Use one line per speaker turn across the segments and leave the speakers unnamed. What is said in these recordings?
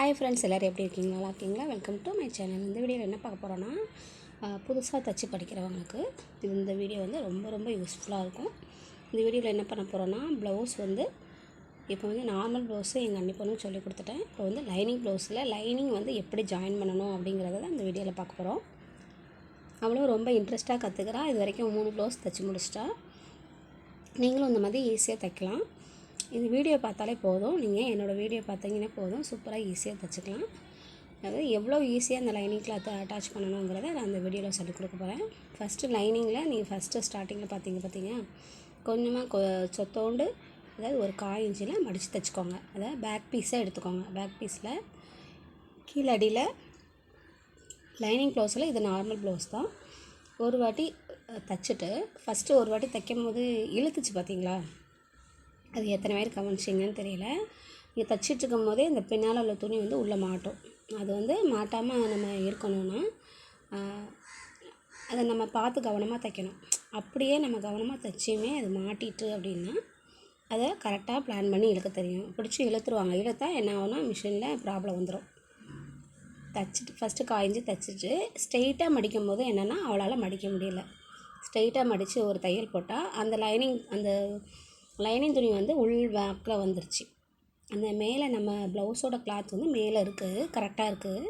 hi friends எல்லோரும் எப்படி இருக்கீங்க நல்லா இருக்கீங்களா வெல்கம் டு மை சேனல் இந்த வீடியோவில் என்ன பார்க்க போகிறோன்னா புதுசாக தச்சு படிக்கிறவங்களுக்கு இது இந்த வீடியோ வந்து ரொம்ப ரொம்ப யூஸ்ஃபுல்லாக இருக்கும் இந்த வீடியோவில் என்ன பண்ண போகிறோன்னா ப்ளவுஸ் வந்து இப்போ வந்து நார்மல் ப்ளவுஸு எங்கள் அண்ணி பொண்ணுக்கு சொல்லி கொடுத்துட்டேன் இப்போ வந்து லைனிங் ப்ளவுஸில் லைனிங் வந்து எப்படி ஜாயின் பண்ணணும் அப்படிங்கிறத தான் இந்த வீடியோவில் பார்க்க போகிறோம் அவளும் ரொம்ப இன்ட்ரெஸ்ட்டாக கற்றுக்கிறா இது வரைக்கும் மூணு ப்ளவுஸ் தைச்சி முடிச்சிட்டா நீங்களும் இந்த மாதிரி ஈஸியாக தைக்கலாம் இது வீடியோ பார்த்தாலே போதும் நீங்கள் என்னோடய வீடியோ பார்த்தீங்கன்னா போதும் சூப்பராக ஈஸியாக தைச்சிக்கலாம் அதாவது எவ்வளோ ஈஸியாக அந்த லைனிங் கிளாத்தை அட்டாச் பண்ணணுங்கிறத நான் அந்த வீடியோவில் சொல்லிக் கொடுக்க போகிறேன் ஃபஸ்ட்டு லைனிங்கில் நீங்கள் ஃபஸ்ட்டு ஸ்டார்டிங்கில் பார்த்தீங்க பார்த்தீங்க கொஞ்சமாக கொ சொத்தோண்டு அதாவது ஒரு காய் மடித்து தைச்சிக்கோங்க அதாவது பேக் பீஸாக எடுத்துக்கோங்க பேக் பீஸில் கீழடியில் லைனிங் ப்ளவுஸில் இது நார்மல் ப்ளவுஸ் தான் ஒரு வாட்டி தைச்சிட்டு ஃபஸ்ட்டு ஒரு வாட்டி தைக்கும் போது இழுத்துச்சு பார்த்தீங்களா அது எத்தனை பேர் கவனிச்சிங்கன்னு தெரியல இங்கே இருக்கும் போதே இந்த பின்னால் உள்ள துணி வந்து உள்ளே மாட்டும் அது வந்து மாட்டாமல் நம்ம இருக்கணும்னா அதை நம்ம பார்த்து கவனமாக தைக்கணும் அப்படியே நம்ம கவனமாக தைச்சியுமே அது மாட்டிட்டு அப்படின்னா அதை கரெக்டாக பிளான் பண்ணி இழுக்க தெரியும் பிடிச்சி இழுத்துருவாங்க இழுத்தா என்ன ஆகும்னா மிஷினில் ப்ராப்ளம் வந்துடும் தைச்சிட்டு ஃபஸ்ட்டு காய்ஞ்சி தைச்சிட்டு ஸ்ட்ரெயிட்டாக மடிக்கும் போது என்னென்னா அவளால் மடிக்க முடியல ஸ்ட்ரெயிட்டாக மடித்து ஒரு தையல் போட்டால் அந்த லைனிங் அந்த லைனிங் துணி வந்து உள் பேக்கில் வந்துருச்சு அந்த மேலே நம்ம ப்ளவுஸோட கிளாத் வந்து மேலே இருக்குது கரெக்டாக இருக்குது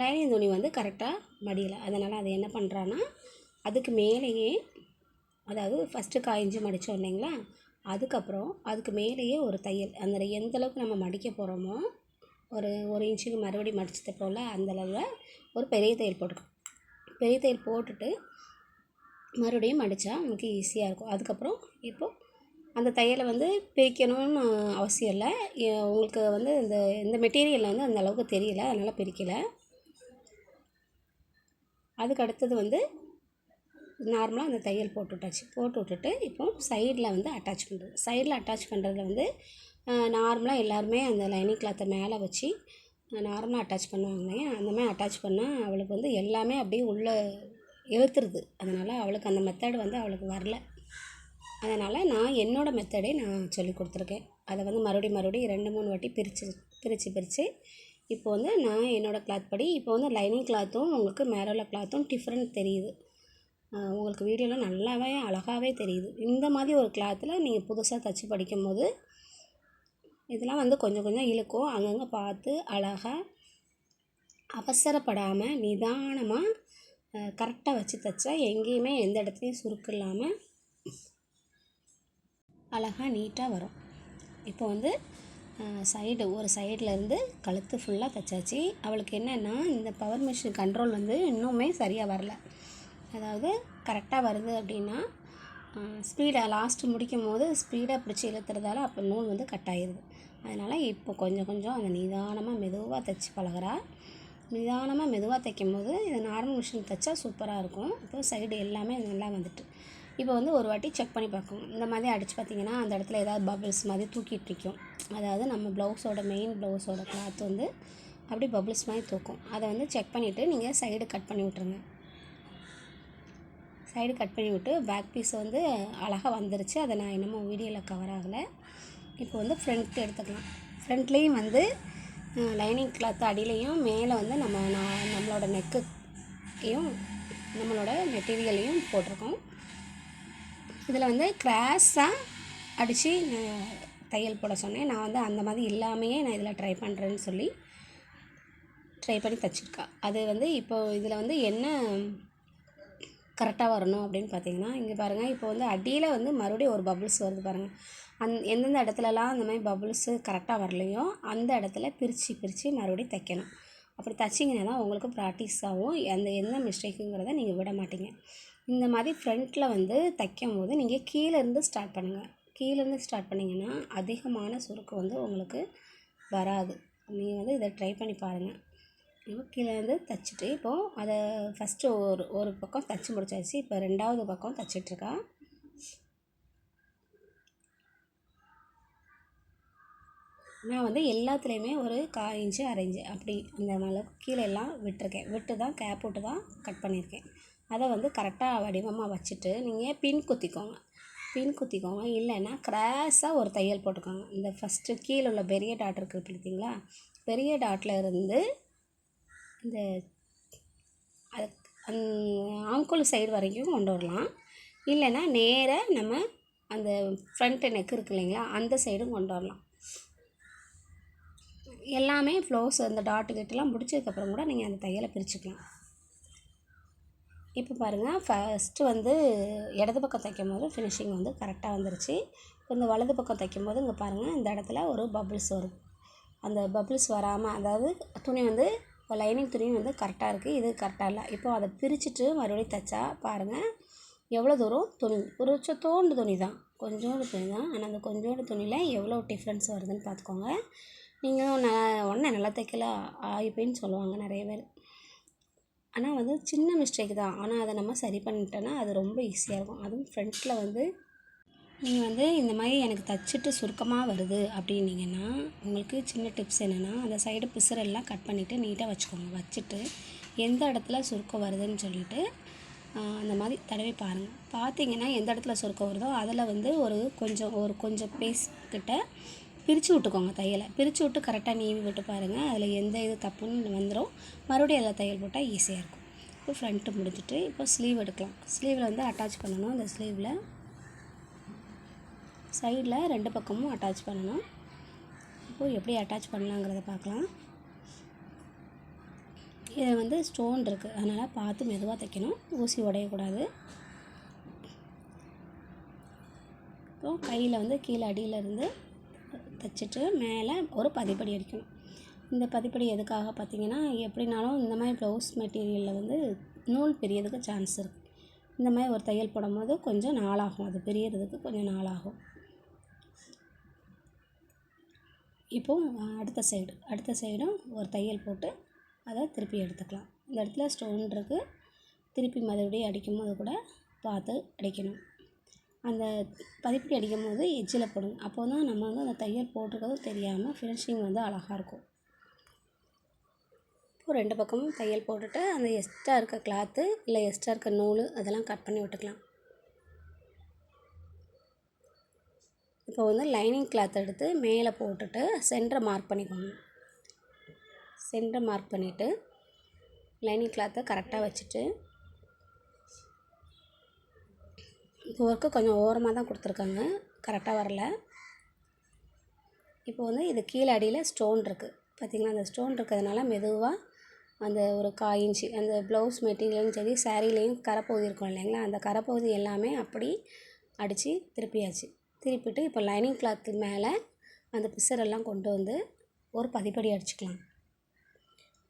லைனிங் துணி வந்து கரெக்டாக மடியலை அதனால் அதை என்ன பண்ணுறான்னா அதுக்கு மேலேயே அதாவது ஃபஸ்ட்டு காய்ஞ்சி மடித்தோம் இல்லைங்களா அதுக்கப்புறம் அதுக்கு மேலேயே ஒரு தையல் அந்த எந்தளவுக்கு நம்ம மடிக்க போகிறோமோ ஒரு ஒரு இன்ச்சுக்கு மறுபடியும் மடிச்சது போல் அந்தளவில் ஒரு பெரிய தையல் போட்டுக்கணும் பெரிய தையல் போட்டுட்டு மறுபடியும் மடித்தா நமக்கு ஈஸியாக இருக்கும் அதுக்கப்புறம் இப்போது அந்த தையலை வந்து பிரிக்கணும்னு அவசியம் இல்லை உங்களுக்கு வந்து இந்த இந்த மெட்டீரியலில் வந்து அந்த அளவுக்கு தெரியலை அதனால் பிரிக்கலை அதுக்கு அடுத்தது வந்து நார்மலாக அந்த தையல் போட்டு விட்டாச்சு போட்டு விட்டுட்டு இப்போது சைடில் வந்து அட்டாச் பண்ணுறது சைடில் அட்டாச் பண்ணுறதுல வந்து நார்மலாக எல்லாருமே அந்த லைனிங் கிளாத்தை மேலே வச்சு நார்மலாக அட்டாச் பண்ணுவாங்க அந்த மாதிரி அட்டாச் பண்ணால் அவளுக்கு வந்து எல்லாமே அப்படியே உள்ளே எழுத்துருது அதனால் அவளுக்கு அந்த மெத்தட் வந்து அவளுக்கு வரல அதனால் நான் என்னோடய மெத்தடே நான் சொல்லி கொடுத்துருக்கேன் அதை வந்து மறுபடியும் மறுபடியும் ரெண்டு மூணு வாட்டி பிரித்து பிரித்து பிரித்து இப்போ வந்து நான் என்னோடய கிளாத் படி இப்போ வந்து லைனிங் கிளாத்தும் உங்களுக்கு மேலே உள்ள கிளாத்தும் டிஃப்ரெண்ட் தெரியுது உங்களுக்கு வீடியோவில் நல்லாவே அழகாகவே தெரியுது இந்த மாதிரி ஒரு கிளாத்தில் நீங்கள் புதுசாக தச்சு படிக்கும் போது இதெல்லாம் வந்து கொஞ்சம் கொஞ்சம் இழுக்கும் அங்கங்கே பார்த்து அழகாக அவசரப்படாமல் நிதானமாக கரெக்டாக வச்சு தைச்சா எங்கேயுமே எந்த இடத்துலையும் சுருக்கு இல்லாமல் அழகாக நீட்டாக வரும் இப்போ வந்து சைடு ஒரு சைட்லேருந்து கழுத்து ஃபுல்லாக தைச்சாச்சு அவளுக்கு என்னென்னா இந்த பவர் மிஷின் கண்ட்ரோல் வந்து இன்னுமே சரியாக வரல அதாவது கரெக்டாக வருது அப்படின்னா ஸ்பீடாக லாஸ்ட்டு முடிக்கும் போது ஸ்பீடாக பிடிச்சி இழுத்துறதால அப்போ நூல் வந்து கட் ஆயிடுது அதனால் இப்போ கொஞ்சம் கொஞ்சம் அந்த நிதானமாக மெதுவாக தைச்சி பழகிறா நிதானமாக மெதுவாக தைக்கும் போது இது நார்மல் மிஷின் தைச்சா சூப்பராக இருக்கும் இப்போ சைடு எல்லாமே நல்லா வந்துட்டு இப்போ வந்து ஒரு வாட்டி செக் பண்ணி பார்க்கணும் இந்த மாதிரி அடித்து பார்த்திங்கன்னா அந்த இடத்துல ஏதாவது பபிள்ஸ் மாதிரி தூக்கிட்டு இருக்கும் அதாவது நம்ம ப்ளவுஸோட மெயின் ப்ளவுஸோட கிளாத் வந்து அப்படி பபிள்ஸ் மாதிரி தூக்கும் அதை வந்து செக் பண்ணிவிட்டு நீங்கள் சைடு கட் பண்ணி விட்ருங்க சைடு கட் பண்ணி விட்டு பேக் பீஸ் வந்து அழகாக வந்துருச்சு அதை நான் என்னமோ வீடியோவில் கவர் ஆகலை இப்போ வந்து ஃப்ரண்ட் எடுத்துக்கலாம் ஃப்ரண்ட்லேயும் வந்து லைனிங் கிளாத் அடியிலையும் மேலே வந்து நம்ம நம்மளோட நெக்கையும் நம்மளோட மெட்டீரியலையும் போட்டிருக்கோம் இதில் வந்து கிராஸாக அடித்து தையல் போட சொன்னேன் நான் வந்து அந்த மாதிரி இல்லாமையே நான் இதில் ட்ரை பண்ணுறேன்னு சொல்லி ட்ரை பண்ணி தைச்சிருக்கா அது வந்து இப்போது இதில் வந்து என்ன கரெக்டாக வரணும் அப்படின்னு பார்த்தீங்கன்னா இங்கே பாருங்கள் இப்போ வந்து அடியில் வந்து மறுபடியும் ஒரு பபுள்ஸ் வருது பாருங்கள் அந் எந்தெந்த இடத்துலலாம் அந்த மாதிரி பபுள்ஸு கரெக்டாக வரலையோ அந்த இடத்துல பிரித்து பிரித்து மறுபடியும் தைக்கணும் அப்படி தைச்சிங்கன்னா தான் உங்களுக்கு ப்ராக்டிஸ் ஆகும் அந்த எந்த மிஸ்டேக்குங்கிறத நீங்கள் விட மாட்டீங்க இந்த மாதிரி ஃப்ரண்ட்டில் வந்து தைக்கும் போது நீங்கள் கீழேருந்து ஸ்டார்ட் பண்ணுங்கள் கீழேருந்து ஸ்டார்ட் பண்ணிங்கன்னா அதிகமான சுருக்கு வந்து உங்களுக்கு வராது நீங்கள் வந்து இதை ட்ரை பண்ணி பாருங்கள் இப்போ கீழேருந்து தைச்சிட்டு இப்போது அதை ஃபஸ்ட்டு ஒரு ஒரு பக்கம் தைச்சி முடிச்சாச்சு இப்போ ரெண்டாவது பக்கம் தைச்சிட்ருக்கா நான் வந்து எல்லாத்துலேயுமே ஒரு கா இன்ச்சு அரைஞ்சு அப்படி அந்த மாதிரி கீழே எல்லாம் விட்டுருக்கேன் விட்டு தான் கேப் விட்டு தான் கட் பண்ணியிருக்கேன் அதை வந்து கரெக்டாக வடிவமாக வச்சுட்டு நீங்கள் பின் குத்திக்கோங்க பின் குத்திக்கோங்க இல்லைன்னா கிராஸாக ஒரு தையல் போட்டுக்கோங்க இந்த ஃபஸ்ட்டு கீழே உள்ள பெரிய டாட் இருக்குது பார்த்தீங்களா பெரிய டாட்டில் இருந்து இந்த அது ஆங்குள் சைடு வரைக்கும் கொண்டு வரலாம் இல்லைன்னா நேராக நம்ம அந்த ஃப்ரண்ட் நெக் இருக்கு இல்லைங்களா அந்த சைடும் கொண்டு வரலாம் எல்லாமே ஃப்ளோஸ் அந்த டாட்டு கிட்டலாம் முடிச்சதுக்கப்புறம் கூட நீங்கள் அந்த தையலை பிரிச்சுக்கலாம் இப்போ பாருங்கள் ஃபஸ்ட்டு வந்து இடது பக்கம் தைக்கும் போது ஃபினிஷிங் வந்து கரெக்டாக வந்துருச்சு இந்த வலது பக்கம் தைக்கும் போது இங்கே பாருங்கள் இந்த இடத்துல ஒரு பபிள்ஸ் வரும் அந்த பபிள்ஸ் வராமல் அதாவது துணி வந்து லைனிங் துணி வந்து கரெக்டாக இருக்குது இது கரெக்டாக இல்லை இப்போ அதை பிரிச்சுட்டு மறுபடியும் தைச்சா பாருங்கள் எவ்வளோ தூரம் துணி ஒரு தோண்டு துணி தான் கொஞ்சோண்டு துணி தான் ஆனால் அந்த கொஞ்சோண்டு துணியில் எவ்வளோ டிஃப்ரென்ஸ் வருதுன்னு பார்த்துக்கோங்க நீங்களும் நான் உடனே நல்லா தைக்கல ஆகிப்பேன்னு சொல்லுவாங்க நிறைய பேர் ஆனால் வந்து சின்ன மிஸ்டேக் தான் ஆனால் அதை நம்ம சரி பண்ணிட்டோன்னா அது ரொம்ப ஈஸியாக இருக்கும் அதுவும் ஃப்ரண்ட்டில் வந்து நீங்கள் வந்து இந்த மாதிரி எனக்கு தச்சுட்டு சுருக்கமாக வருது அப்படின்னீங்கன்னா உங்களுக்கு சின்ன டிப்ஸ் என்னென்னா அந்த சைடு பிசுறெல்லாம் கட் பண்ணிவிட்டு நீட்டாக வச்சுக்கோங்க வச்சுட்டு எந்த இடத்துல சுருக்கம் வருதுன்னு சொல்லிட்டு அந்த மாதிரி தடவி பாருங்கள் பார்த்தீங்கன்னா எந்த இடத்துல சுருக்கம் வருதோ அதில் வந்து ஒரு கொஞ்சம் ஒரு கொஞ்சம் பேஸ்கிட்ட பிரித்து விட்டுக்கோங்க தையலை பிரித்து விட்டு கரெக்டாக நீவி விட்டு பாருங்கள் அதில் எந்த இது தப்புன்னு வந்துடும் மறுபடியும் அதில் தையல் போட்டால் ஈஸியாக இருக்கும் இப்போ ஃப்ரண்ட்டு முடிஞ்சிட்டு இப்போ ஸ்லீவ் எடுக்கலாம் ஸ்லீவில் வந்து அட்டாச் பண்ணணும் அந்த ஸ்லீவில் சைடில் ரெண்டு பக்கமும் அட்டாச் பண்ணணும் இப்போது எப்படி அட்டாச் பண்ணலாங்கிறத பார்க்கலாம் இது வந்து ஸ்டோன் இருக்குது அதனால் பார்த்து மெதுவாக தைக்கணும் ஊசி உடையக்கூடாது அப்புறம் கையில் வந்து கீழே அடியிலேருந்து தைச்சிட்டு மேலே ஒரு பதிப்படி அடிக்கணும் இந்த பதிப்படி எதுக்காக பார்த்தீங்கன்னா எப்படினாலும் இந்த மாதிரி ப்ளவுஸ் மெட்டீரியலில் வந்து நூல் பெரியதுக்கு சான்ஸ் இருக்குது இந்த மாதிரி ஒரு தையல் போடும்போது கொஞ்சம் நாளாகும் அது பெரியறதுக்கு கொஞ்சம் நாளாகும் இப்போது அடுத்த சைடு அடுத்த சைடும் ஒரு தையல் போட்டு அதை திருப்பி எடுத்துக்கலாம் இந்த இடத்துல ஸ்டோன் இருக்குது திருப்பி மறுபடியும் அடிக்கும்போது கூட பார்த்து அடிக்கணும் அந்த பதிப்படி அடிக்கும் போது எஜ்ஜில் போடுங்க அப்போது தான் நம்ம வந்து அந்த தையல் போட்டிருக்கறதும் தெரியாமல் ஃபினிஷிங் வந்து அழகாக இருக்கும் இப்போது ரெண்டு பக்கமும் தையல் போட்டுட்டு அந்த எக்ஸ்ட்ரா இருக்க கிளாத்து இல்லை எக்ஸ்ட்ரா இருக்க நூல் அதெல்லாம் கட் பண்ணி விட்டுக்கலாம் இப்போ வந்து லைனிங் கிளாத் எடுத்து மேலே போட்டுட்டு சென்டரை மார்க் பண்ணிக்கோங்க சென்டரை மார்க் பண்ணிவிட்டு லைனிங் கிளாத்தை கரெக்டாக வச்சுட்டு இந்த ஒர்க்கு கொஞ்சம் ஓரமாக தான் கொடுத்துருக்காங்க கரெக்டாக வரல இப்போ வந்து இது கீழே அடியில் ஸ்டோன் இருக்குது பார்த்திங்களா அந்த ஸ்டோன் இருக்கிறதுனால மெதுவாக அந்த ஒரு கா இன்ச்சு அந்த ப்ளவுஸ் மெட்டீரியலும் சரி சாரீலேயும் கரைப்பகுதி இருக்கும் இல்லைங்களா அந்த கரைப்பகுதி எல்லாமே அப்படி அடித்து திருப்பியாச்சு திருப்பிட்டு இப்போ லைனிங் கிளாத்து மேலே அந்த பிசரெல்லாம் கொண்டு வந்து ஒரு பதிப்படி அடிச்சுக்கலாம்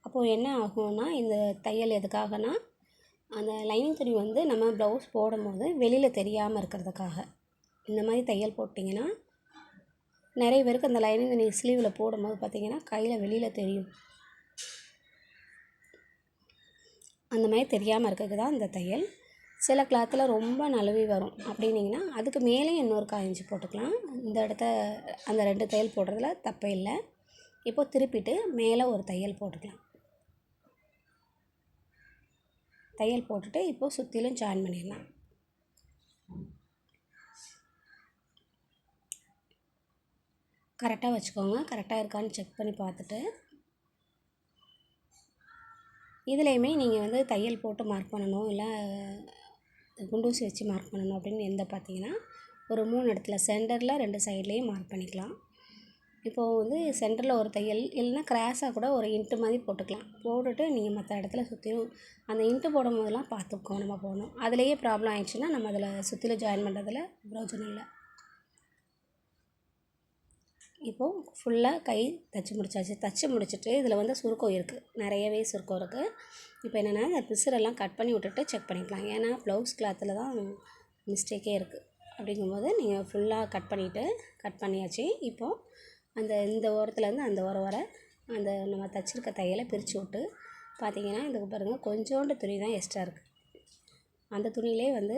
அப்போது என்ன ஆகும்னா இந்த தையல் எதுக்காகனா அந்த லைனிங் துணி வந்து நம்ம ப்ளவுஸ் போடும் போது வெளியில் தெரியாமல் இருக்கிறதுக்காக இந்த மாதிரி தையல் போட்டிங்கன்னா நிறைய பேருக்கு அந்த லைனிங் துணி ஸ்லீவில் போடும் போது பார்த்திங்கன்னா கையில் வெளியில் தெரியும் அந்த மாதிரி தெரியாமல் இருக்கிறதுக்கு தான் இந்த தையல் சில கிளாத்தில் ரொம்ப நழுவி வரும் அப்படின்னிங்கன்னா அதுக்கு மேலே இன்னொரு காய்ஞ்சி போட்டுக்கலாம் இந்த இடத்த அந்த ரெண்டு தையல் போடுறதுல தப்பே இல்லை இப்போது திருப்பிட்டு மேலே ஒரு தையல் போட்டுக்கலாம் தையல் போட்டுட்டு இப்போது சுற்றிலும் ஜாயின் பண்ணிடலாம் கரெக்டாக வச்சுக்கோங்க கரெக்டாக இருக்கான்னு செக் பண்ணி பார்த்துட்டு இதுலேயுமே நீங்கள் வந்து தையல் போட்டு மார்க் பண்ணணும் இல்லை குண்டூசி வச்சு மார்க் பண்ணணும் அப்படின்னு எந்த பார்த்தீங்கன்னா ஒரு மூணு இடத்துல சென்டரில் ரெண்டு சைட்லேயும் மார்க் பண்ணிக்கலாம் இப்போது வந்து சென்டரில் ஒரு தையல் இல்லைன்னா கிராஸாக கூட ஒரு இன்ட்டு மாதிரி போட்டுக்கலாம் போட்டுட்டு நீங்கள் மற்ற இடத்துல சுற்றிலும் அந்த இன்ட்டு போடும் போதெல்லாம் பார்த்து கவனமாக போகணும் அதுலேயே ப்ராப்ளம் ஆயிடுச்சுன்னா நம்ம அதில் சுற்றில ஜாயின் பண்ணுறதுல பிரோஜனம் இல்லை இப்போது ஃபுல்லாக கை தச்சு முடிச்சாச்சு தச்சு முடிச்சுட்டு இதில் வந்து சுருக்கம் இருக்குது நிறையவே சுருக்கம் இருக்குது இப்போ என்னென்னா இந்த பிசுரெல்லாம் கட் பண்ணி விட்டுட்டு செக் பண்ணிக்கலாம் ஏன்னா ப்ளவுஸ் கிளாத்தில் தான் மிஸ்டேக்கே இருக்குது அப்படிங்கும்போது நீங்கள் ஃபுல்லாக கட் பண்ணிவிட்டு கட் பண்ணியாச்சு இப்போது அந்த இந்த ஓரத்துலேருந்து அந்த ஓரம் வர அந்த நம்ம தைச்சிருக்க தையலை பிரித்து விட்டு பார்த்திங்கன்னா இந்த பாருங்கள் கொஞ்சோண்டு துணி தான் எக்ஸ்ட்ரா இருக்குது அந்த துணியிலே வந்து